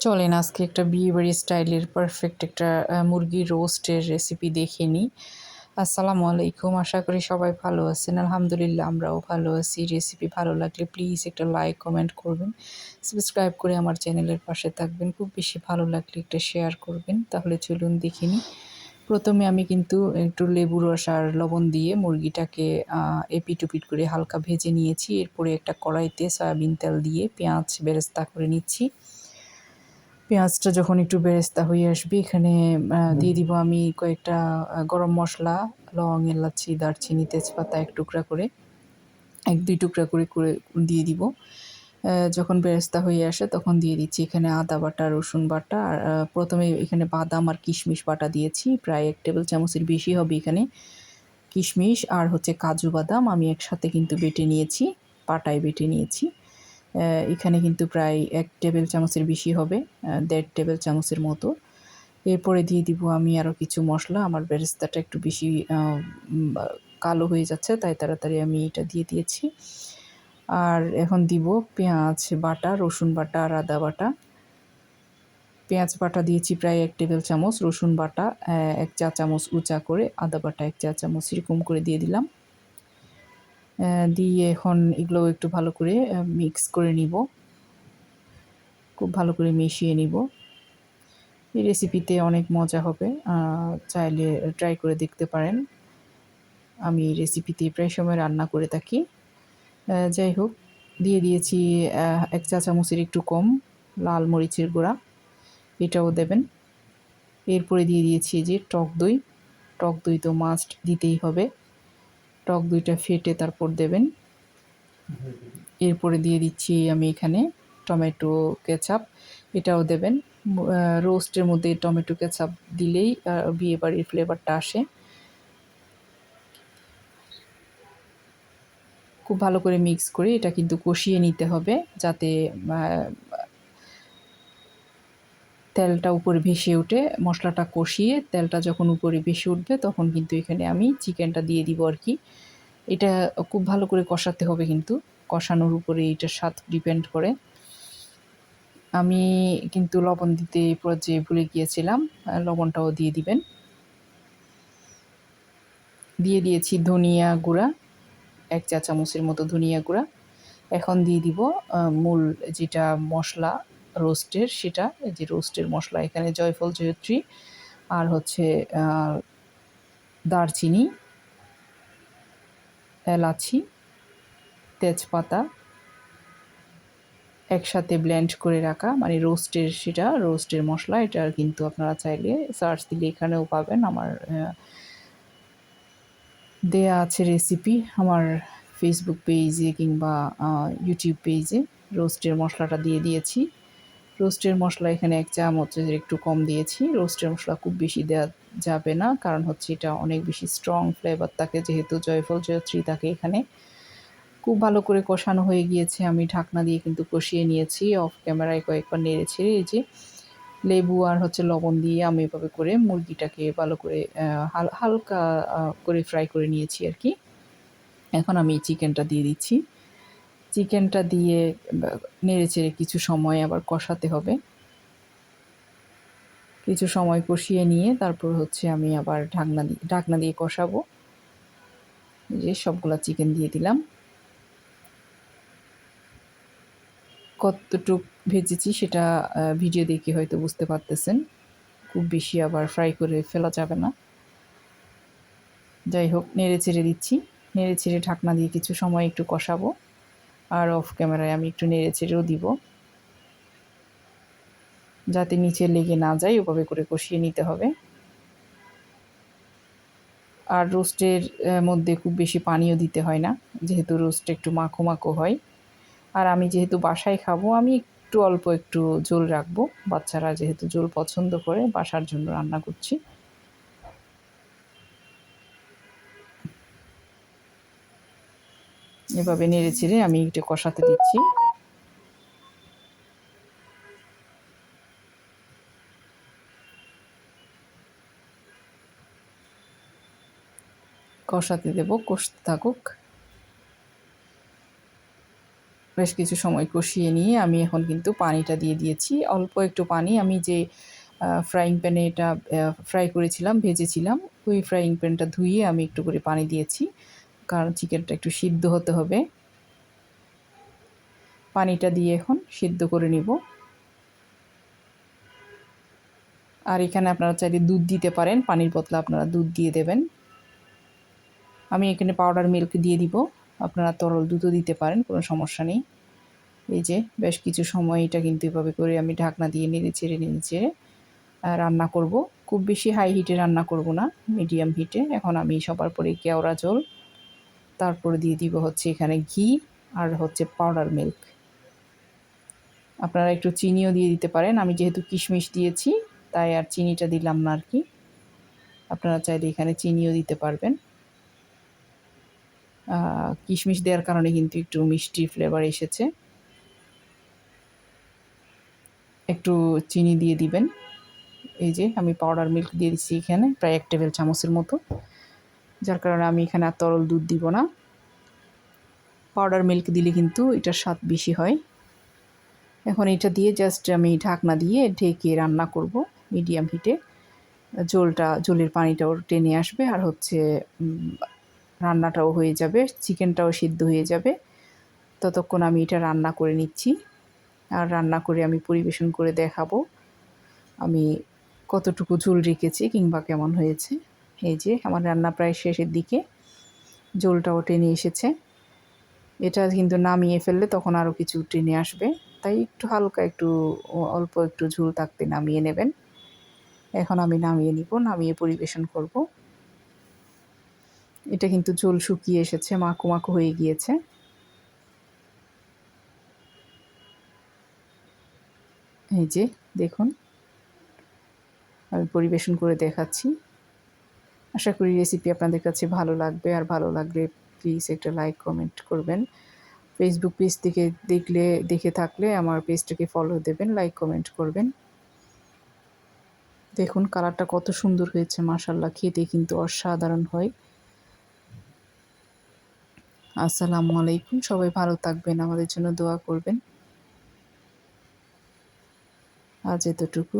চলেন আজকে একটা বিয়েবাড়ি স্টাইলের পারফেক্ট একটা মুরগি রোস্টের রেসিপি দেখে নিই। আসসালামু আলাইকুম আশা করি সবাই ভালো আছেন। আলহামদুলিল্লাহ আমরাও ভালো আছি। রেসিপি ভালো লাগলে প্লিজ একটা লাইক কমেন্ট করবেন। সাবস্ক্রাইব করে আমার চ্যানেলের পাশে থাকবেন। খুব বেশি ভালো লাগলে একটা শেয়ার করবেন। তাহলে চলুন দেখে নিই। প্রথমে আমি কিন্তু একটু লেবু রস আর লবণ দিয়ে মুরগিটাকে আহ, এপিট উপিট করে হালকা ভেজে নিয়েছি। এরপরে একটা কড়াইতে সয়াবিন তেল দিয়ে পেঁয়াজ বেরেস্তা করে নিচ্ছি। পেঁয়াজটা যখন একটু বেরেস্তা হয়ে আসবে এখানে দিয়ে দিব আমি কয়েকটা গরম মশলা লং এলাচি দারচিনি তেজপাতা এক টুকরা করে এক দুই টুকরা করে করে দিয়ে দিব। যখন বেরেস্তা হয়ে আসে তখন দিয়ে দিচ্ছি এখানে আদা বাটা রসুন বাটা আর প্রথমে এখানে বাদাম আর কিশমিশ বাটা দিয়েছি প্রায় এক টেবিল চামচের বেশি হবে এখানে কিশমিশ আর হচ্ছে কাজু বাদাম আমি একসাথে কিন্তু বেটে নিয়েছি পাটায় বেটে নিয়েছি। এখানে কিন্তু প্রায় এক টেবিল চামচের বেশি হবে দেড় টেবিল চামচের মতো। এরপরে দিয়ে দিব আমি আরও কিছু মশলা। আমার বেরেস্তাটা একটু বেশি কালো হয়ে যাচ্ছে, তাই তাড়াতাড়ি আমি এটা দিয়ে দিয়েছি। আর এখন দিব পেঁয়াজ বাটা, রসুন বাটা আর আদা বাটা। পেঁয়াজ বাটা দিয়েছি প্রায় এক টেবিল চামচ, রসুন বাটা এক চা চামচ উঁচা করে, আদা বাটা এক চা চামচ, এরকম করে দিয়ে দিলাম। দিয়ে এখন এগুলো একটু ভালো করে মিক্স করে নিব। খুব ভালো করে মিশিয়ে নিব। এই রেসিপিতে অনেক মজা হবে চাইলে ট্রাই করে দেখতে পারেন। আমি এই রেসিপিতে প্রায় সময় রান্না করে থাকি। যাই হোক, দিয়ে দিয়েছি এক চা চামচের একটু কম লাল মরিচের গুঁড়া, এটাও দেবেন। এরপরে দিয়ে দিয়েছি যে টক দই। টক দই তো মাস্ট দিতেই হবে। টক দুইটা ফেটে তারপর দেবেন। এরপরে দিয়ে দিচ্ছি আমি এখানে টমেটো কেচাপ, এটাও দেবেন। রোস্টের মধ্যে টমেটো কেচাপ দিলেই বিয়ে বাড়ির ফ্লেভারটা আসে। খুব ভালো করে মিক্স করে এটা কিন্তু কষিয়ে নিতে হবে যাতে তেলটা উপরে ভেসে উঠে মশলাটা কষিয়ে তেলটা যখন উপরে ভেসে উঠবে তখন কিন্তু এখানে আমি চিকেনটা দিয়ে দিব আর কি। এটা খুব ভালো করে কষাতে হবে কিন্তু, কষানোর উপরে এটার স্বাদ ডিপেন্ড করে। আমি কিন্তু লবণ দিতে পর্যায়ে ভুলে গিয়েছিলাম লবণটাও দিয়ে দিবেন। দিয়ে দিয়েছি ধনিয়া গুঁড়া, এক চা চামচের মতো ধনিয়া গুঁড়া। এখন দিয়ে দিব মূল যেটা মশলা রোস্টের, সেটা, এই যে রোস্টের মশলা, এখানে জয়ফল, জয়ত্রী, আর হচ্ছে দারচিনি, এলাচি, তেজপাতা একসাথে ব্লেন্ড করে রাখা মানে রোস্টের সেটা, রোস্টের মশলা, এটা কিন্তু আপনারা চাইলে সার্চ দিলে এখানেও পাবেন। আমার দেয়া আছে রেসিপি আমার ফেসবুক পেজে কিংবা ইউটিউব পেজে রোস্টের মশলাটা দিয়ে দিয়েছি। রোস্টের মশলা এখানে এক চামচের একটু কম দিয়েছি। রোস্টের মশলা খুব বেশি দেওয়া যাবে না, কারণ হচ্ছে এটা অনেক বেশি স্ট্রং ফ্লেভার থাকে যেহেতু জয়ফল জয়ত্রী থাকে এখানে খুব ভালো করে কষানো হয়ে গিয়েছে। আমি ঢাকনা দিয়ে কিন্তু কষিয়ে নিয়েছি অফ ক্যামেরায় কয়েকবার নেড়ে ছেড়ে এই যে লেবু আর হচ্ছে লবণ দিয়ে আমি এভাবে করে মুরগিটাকে ভালো করে হাল- হালকা করে ফ্রাই করে নিয়েছি আর কি। এখন আমি চিকেনটা দিয়ে দিচ্ছি। চিকেনটা দিয়ে নেড়ে চেড়ে কিছু সময় আবার কষাতে হবে। কিছু সময় কষিয়ে নিয়ে তারপর হচ্ছে আমি আবার ঢাকনা দিয়ে ঢাকনা দিয়ে কষাবো। যে সবগুলা চিকেন দিয়ে দিলাম। কতটুক ভেজেছি সেটা ভিডিও দেখে হয়তো বুঝতে পারতেছেন। খুব বেশি আবার ফ্রাই করে ফেলা যাবে না। যাই হোক নেড়ে চেড়ে দিচ্ছি। নেড়ে চেড়ে ঢাকনা দিয়ে কিছু সময় একটু কষাবো। আর অফ ক্যামেরায় আমি একটু নেড়ে চেড়েও দিব। যাতে নিচে লেগে না যায়, ওভাবে করে কষিয়ে নিতে হবে। আর রোস্টের মধ্যে খুব বেশি পানিও দিতে হয় না, যেহেতু রোস্ট একটু মাখো মাখো হয়। আর আমি যেহেতু বাসায় খাব, আমি একটু অল্প একটু ঝোল রাখব। বাচ্চারা যেহেতু ঝোল পছন্দ করে, বাসার জন্য রান্না করছি। এভাবে নেড়ে চেড়ে আমি একটু কষাতে দিচ্ছি। কষাতে দেবো, কষতে থাকুক। বেশ কিছু সময় কষিয়ে নিয়ে আমি এখন কিন্তু পানিটা দিয়ে দিয়েছি। অল্প একটু পানি আমি যে ফ্রাইং প্যানে এটা ফ্রাই করেছিলাম, ভেজেছিলাম, ওই ফ্রাইং প্যানটা ধুয়ে আমি একটু করে পানি দিয়েছি। কারণ চিকেনটা একটু সিদ্ধ হতে হবে। পানিটা দিয়ে এখন সিদ্ধ করে নিব। আর এখানে আপনারা চাইলে দুধ দিতে পারেন, পানির বদলে আপনারা দুধ দিয়ে দেবেন। আমি এখানে পাউডার মিল্ক দিয়ে দিব। আপনারা তরল দুধও দিতে পারেন, কোনো সমস্যা নেই। এই যে, বেশ কিছু সময় এটা কিন্তু এভাবে করে আমি ঢাকনা দিয়ে নেড়ে চেড়ে নেড়ে চেড়ে রান্না করব। খুব বেশি হাই হিটে রান্না করব না মিডিয়াম হিটে এখন আমি সবার পরে কেওড়া জল তারপরে দিয়ে দিব হচ্ছে এখানে ঘি আর হচ্ছে পাউডার মিল্ক আপনারা একটু চিনিও দিয়ে দিতে পারেন। আমি যেহেতু কিশমিশ দিয়েছি, তাই আর চিনিটা দিলাম না আর কি আপনারা চাইলে এখানে চিনিও দিতে পারবেন। কিশমিশ দেওয়ার কারণে কিন্তু একটু মিষ্টি ফ্লেভার এসেছে। একটু চিনি দিয়ে দিবেন। এই যে আমি পাউডার মিল্ক দিয়ে দিচ্ছি এখানে, প্রায় এক টেবিল চামচের মতো। যার কারণে আমি এখানে আর তরল দুধ দিব না। পাউডার মিল্ক দিলে কিন্তু এটার স্বাদ বেশি হয়। এখন এটা দিয়ে জাস্ট আমি ঢাকনা দিয়ে ঢেকে রান্না করব মিডিয়াম হিটে জলটা জলের পানিটাও টেনে আসবে আর হচ্ছে রান্নাটাও হয়ে যাবে, চিকেনটাও সিদ্ধ হয়ে যাবে। ততক্ষণ আমি এটা রান্না করে নিচ্ছি। আর রান্না করে আমি পরিবেশন করে দেখাবো। আমি কতটুকু ঝোল রেখেছি কিংবা কেমন হয়েছে। এই যে আমার রান্না প্রায় শেষের দিকে। ঝোলটাও টেনে এসেছে। এটা কিন্তু নামিয়ে ফেললে তখন আরও কিছু টেনে আসবে। তাই একটু হালকা একটু অল্প একটু ঝুল থাকতে নামিয়ে নেবেন। এখন আমি নামিয়ে নিব, নামিয়ে পরিবেশন করব। এটা কিন্তু ঝোল শুকিয়ে এসেছে, মাখো মাখো হয়ে গিয়েছে। এই যে দেখুন, আমি পরিবেশন করে দেখাচ্ছি। আশা করি রেসিপি আপনাদের কাছে ভালো লাগবে। আর ভালো লাগলে প্লিজ একটা লাইক কমেন্ট করবেন। ফেসবুক পেজ থেকে দেখলে, দেখে থাকলে আমার পেজটাকে ফলো দেবেন লাইক কমেন্ট করবেন। দেখুন কালারটা কত সুন্দর হয়েছে মাসাল্লাহ খেতে কিন্তু অসাধারণ হয়। আসসালামু আলাইকুম। সবাই ভালো থাকবেন, আমাদের জন্য দোয়া করবেন। আজ এতটুকু।